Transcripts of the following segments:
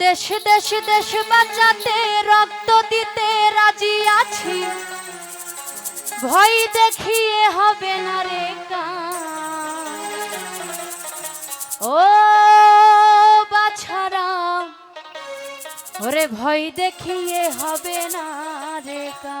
দেশ দেশ দেশ বাঁচাতে রক্ত দিতে রাজি আছি। ভয় দেখিয়ে হবে না রে ও বাছারা, ওরে ভয় দেখিয়ে হবে না রেকা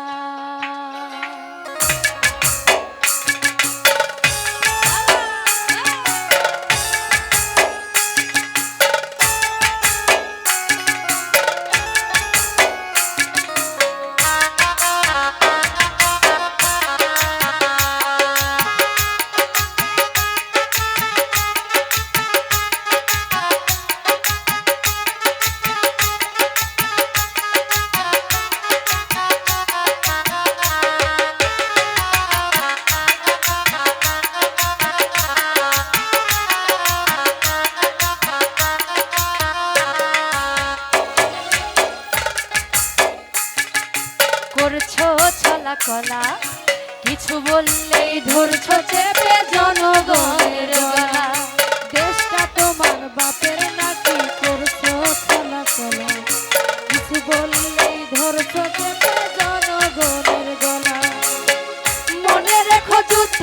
করছ ছলা কলা, কিছু বললেই ধরছো চেপে জনগণের গলা। দেশটা তোমার বাপের নাকি করছ ছলা কলা, কিছু বললেই ধরছো চেপে জনগণের গলা। মনে রেখো যুদ্ধ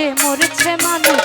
যে মরেছে মানুষ।